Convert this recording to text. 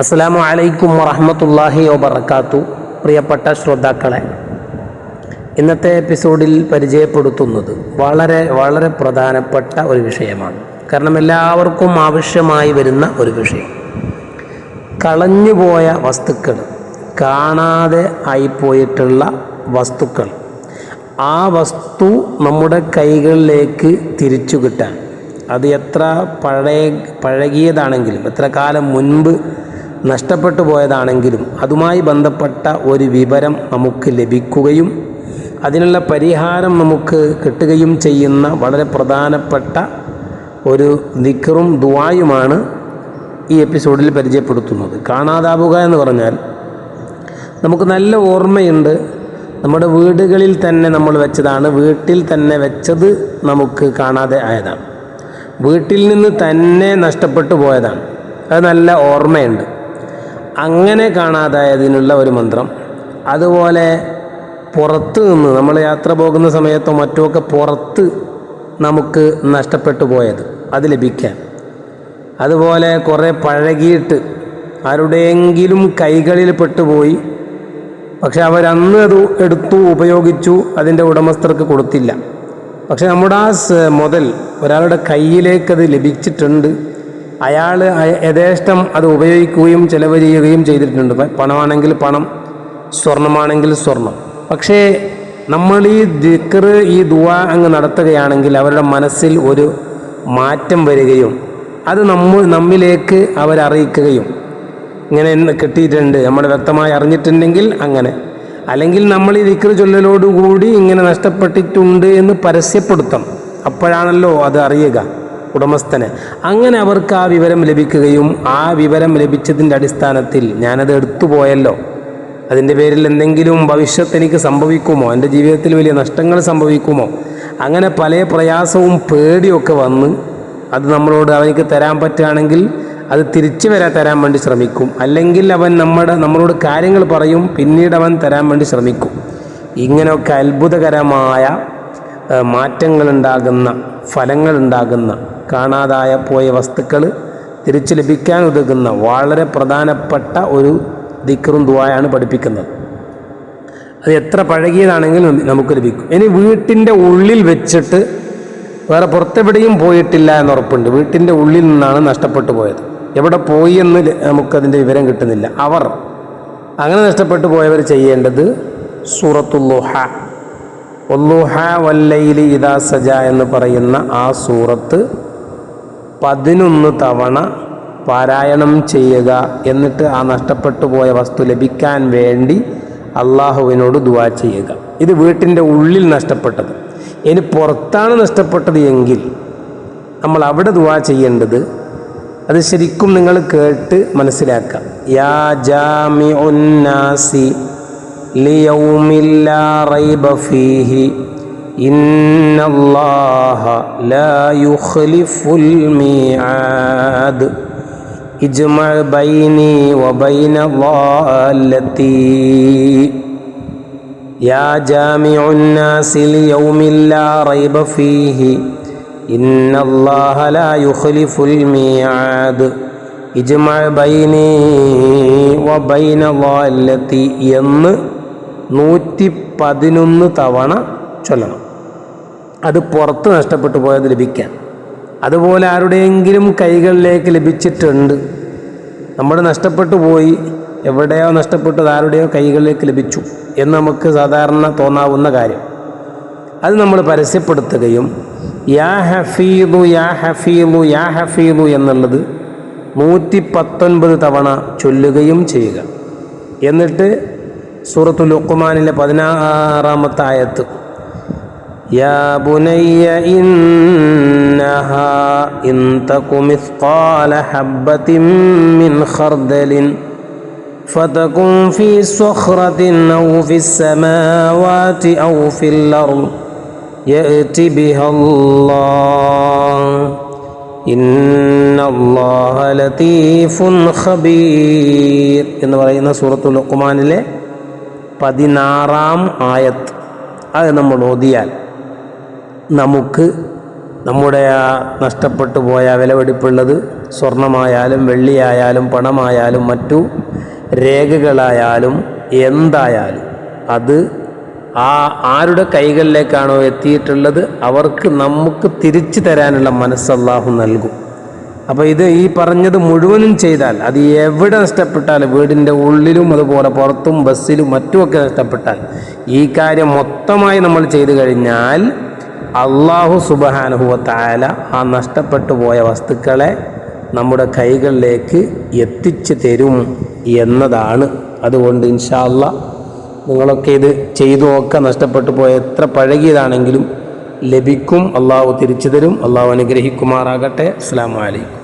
അസ്സലാമു അലൈക്കും വറഹമത്തല്ലാഹി വബർക്കാത്തു പ്രിയപ്പെട്ട ശ്രോതാക്കളെ ഇന്നത്തെ എപ്പിസോഡിൽ പരിചയപ്പെടുത്തുന്നത് വളരെ വളരെ പ്രധാനപ്പെട്ട ഒരു വിഷയമാണ്. കാരണം എല്ലാവർക്കും ആവശ്യമായി വരുന്ന ഒരു വിഷയം. കളഞ്ഞുപോയ വസ്തുക്കൾ കാണാതെ ആയിപ്പോയിട്ടുള്ള വസ്തുക്കൾ ആ വസ്തു നമ്മുടെ കൈകളിലേക്ക് തിരിച്ചു കിട്ടാൻ. അത് എത്ര പഴയ പഴകിയതാണെങ്കിലും എത്ര കാലം മുൻപ് നഷ്ടപ്പെട്ടു പോയതാണെങ്കിലും അതുമായി ബന്ധപ്പെട്ട ഒരു വിവരം നമുക്ക് ലഭിക്കുകയും അതിനുള്ള പരിഹാരം നമുക്ക് കിട്ടുകയും ചെയ്യുന്ന വളരെ പ്രധാനപ്പെട്ട ഒരു നിക്കറും ദുവായുമാണ് ഈ എപ്പിസോഡിൽ പരിചയപ്പെടുത്തുന്നത്. കാണാതാവുക എന്ന് പറഞ്ഞാൽ നമുക്ക് നല്ല ഓർമ്മയുണ്ട്. നമ്മുടെ വീടുകളിൽ തന്നെ നമ്മൾ വെച്ചതാണ്. വീട്ടിൽ തന്നെ വെച്ചത് നമുക്ക് കാണാതെ ആയതാണ്. വീട്ടിൽ നിന്ന് തന്നെ നഷ്ടപ്പെട്ടു പോയതാണ്. അത് നല്ല ഓർമ്മയുണ്ട്. അങ്ങനെ കാണാതായതിനുള്ള ഒരു മന്ത്രം. അതുപോലെ പുറത്ത് നിന്ന് നമ്മൾ യാത്ര പോകുന്ന സമയത്തോ മറ്റോ ഒക്കെ പുറത്ത് നമുക്ക് നഷ്ടപ്പെട്ടു പോയത്. അത് ലഭിക്കാൻ. അതുപോലെ കുറേ പഴകിയിട്ട് ആരുടെയെങ്കിലും കൈകളിൽ പെട്ടുപോയി. പക്ഷെ അവരന്ന് അത് എടുത്തു ഉപയോഗിച്ചു അതിന്റെ ഉടമസ്ഥർക്ക് കൊടുത്തില്ല. പക്ഷെ നമ്മുടെ ആ മുതൽ ഒരാളുടെ കയ്യിലേക്കത് ലഭിച്ചിട്ടുണ്ട്. അയാൾ യഥേഷ്ടം അത് ഉപയോഗിക്കുകയും ചെലവ് ചെയ്യുകയും ചെയ്തിട്ടുണ്ട്. പണമാണെങ്കിൽ പണം സ്വർണമാണെങ്കിൽ സ്വർണം. പക്ഷേ നമ്മൾ ഈ ദിക്കറ് ഈ ദുവ അങ്ങ് നടത്തുകയാണെങ്കിൽ അവരുടെ മനസ്സിൽ ഒരു മാറ്റം വരികയും അത് നമ്മൾ നമ്മിലേക്ക് അവരറിയിക്കുകയും. ഇങ്ങനെ കിട്ടിയിട്ടുണ്ട്. നമ്മൾ വ്യക്തമായി അറിഞ്ഞിട്ടുണ്ടെങ്കിൽ അങ്ങനെ. അല്ലെങ്കിൽ നമ്മൾ ഈ ദിക്ർ ചൊല്ലലോടുകൂടി ഇങ്ങനെ നഷ്ടപ്പെട്ടിട്ടുണ്ട് എന്ന് പരസ്യപ്പെടുത്തണം അപ്പോഴാണല്ലോ അത് അറിയുക. ഉടമസ്ഥന്. അങ്ങനെ അവർക്ക് ആ വിവരം ലഭിക്കുകയും ആ വിവരം ലഭിച്ചതിന്റെ അടിസ്ഥാനത്തിൽ ഞാനത് എടുത്തുപോയല്ലോ അതിന്റെ പേരിൽ എന്തെങ്കിലും ഭവിഷ്യത്ത് എനിക്ക് സംഭവിക്കുമോ? എന്റെ ജീവിതത്തിൽ വലിയ നഷ്ടങ്ങൾ സംഭവിക്കുമോ? അങ്ങനെ പല പ്രയാസവും പേടിയൊക്കെ വന്ന് അത് നമ്മളോട് അവനിക്ക് തരാൻ പറ്റുകയാണെങ്കിൽ അത് തിരിച്ചു വരാൻ തരാൻ വേണ്ടി ശ്രമിക്കും. അല്ലെങ്കിൽ അവൻ നമ്മുടെ നമ്മളോട് കാര്യങ്ങൾ പറയും പിന്നീട് അവൻ തരാൻ വേണ്ടി ശ്രമിക്കും. ഇങ്ങനെയൊക്കെ അത്ഭുതകരമായ മാറ്റങ്ങളുണ്ടാകുന്ന ഫലങ്ങളുണ്ടാകുന്ന കാണാതായ പോയ വസ്തുക്കൾ തിരിച്ചു ലഭിക്കാൻ ഉതകുന്ന വളരെ പ്രധാനപ്പെട്ട ഒരു ദിക്കറും ദുവായാണ് പഠിപ്പിക്കുന്നത്. അത് എത്ര പഴകിയതാണെങ്കിലും നമുക്ക് ലഭിക്കും. ഇനി വീട്ടിന്റെ ഉള്ളിൽ വെച്ചിട്ട് വേറെ പുറത്തെവിടെയും പോയിട്ടില്ല എന്ന് ഉറപ്പുണ്ട് വീട്ടിന്റെ ഉള്ളിൽ നിന്നാണ് നഷ്ടപ്പെട്ടു പോയത്. എവിടെ പോയി എന്ന് നമുക്കതിന്റെ വിവരം കിട്ടുന്നില്ല. അവർ അങ്ങനെ നഷ്ടപ്പെട്ടു പോയവർ ചെയ്യേണ്ടത് സൂറത്തുല്ലുഹ വല്ലയിലി ഇദാ സജ എന്ന് പറയുന്ന ആ സൂറത്ത് പതിനൊന്ന് തവണ പാരായണം ചെയ്യുക എന്നിട്ട് ആ നഷ്ടപ്പെട്ടു പോയ വസ്തു ലഭിക്കാൻ വേണ്ടി അള്ളാഹുവിനോട് ദുവാ ചെയ്യുക. ഇത് വീട്ടിന്റെ ഉള്ളിൽ നഷ്ടപ്പെട്ടത്. ഇനി പുറത്താണ് നഷ്ടപ്പെട്ടത് എങ്കിൽ നമ്മൾ അവിടെ ദുവാ ചെയ്യേണ്ടത് അത് ശരിക്കും നിങ്ങൾ കേട്ട് മനസ്സിലാക്കാം യാ ജാമി ലിയൗമിൻ ലാ റൈബ ഫീഹി إن الله لا يخلف الميعاد اجمع بيني وبين ضالتي يا جامع الناس ليوم لا ريب فيه إن الله لا يخلف الميعاد اجمع بيني وبين ضالتي എന്ന് നൂറ്റി പതിനൊന്ന് തവണ ചൊല്ലണം. അത് പുറത്ത് നഷ്ടപ്പെട്ടു പോയത് ലഭിക്കാൻ അതുപോലെ ആരുടെയെങ്കിലും കൈകളിലേക്ക് ലഭിച്ചിട്ടുണ്ട്. നമ്മൾ നഷ്ടപ്പെട്ടു പോയി. എവിടെയോ നഷ്ടപ്പെട്ടത് ആരുടെയോ കൈകളിലേക്ക് ലഭിച്ചു എന്ന് നമുക്ക് സാധാരണ തോന്നാവുന്ന കാര്യം. അത് നമ്മൾ പരസ്യപ്പെടുത്തുകയും യാ ഹഫീദു യാ ഹഫീദു യാ ഹഫീദു എന്നുള്ളത് നൂറ്റി പത്തൊൻപത് തവണ ചൊല്ലുകയും ചെയ്യുക. എന്നിട്ട് സൂറത്തു ലുക്കുമാനിലെ പതിനാറാമത്തെ ആയത്ത് يا بني إنها إن تك مثقال حبة من خردل فتكن في صخرة أو في السماوات أو في الأرض يأت بها الله إن الله لطيف خبير എന്ന് പറയുന്ന സൂറത്തുൽ ലുഖ്മാനിലെ പതിനാറാം ആയത്ത്. അത് നമ്മൾ ഓതിയാൽ നമുക്ക് നമ്മുടെ ആ നഷ്ടപ്പെട്ടു പോയ വിലപിടിപ്പുള്ളത് സ്വർണമായാലും വെള്ളിയായാലും പണമായാലും മറ്റു രേഖകളായാലും എന്തായാലും അത് ആ ആരുടെ കൈകളിലേക്കാണോ എത്തിയിട്ടുള്ളത് അവർക്ക് നമുക്ക് തിരിച്ചു തരാനുള്ള മനസ്സല്ലാഹു നൽകും. അപ്പോൾ ഇത് ഈ പറഞ്ഞത് മുഴുവനും ചെയ്താൽ അത് എവിടെ നഷ്ടപ്പെട്ടാൽ വീടിന്റെ ഉള്ളിലും അതുപോലെ പുറത്തും ബസ്സിലും മറ്റുമൊക്കെ നഷ്ടപ്പെട്ടാൽ ഈ കാര്യം മൊത്തമായി നമ്മൾ ചെയ്തു കഴിഞ്ഞാൽ അള്ളാഹു സുബഹാനുഭവത്തായ ആ നഷ്ടപ്പെട്ടു പോയ വസ്തുക്കളെ നമ്മുടെ കൈകളിലേക്ക് എത്തിച്ചു തരും എന്നതാണ്. അതുകൊണ്ട് ഇൻഷാല്ല നിങ്ങളൊക്കെ ഇത് ചെയ്തു നോക്കുക നഷ്ടപ്പെട്ടു പോയ എത്ര പഴകിയതാണെങ്കിലും ലഭിക്കും. അള്ളാഹു തിരിച്ചു തരും. അള്ളാഹു അനുഗ്രഹിക്കുമാറാകട്ടെ. അസ്സാം വലൈക്കും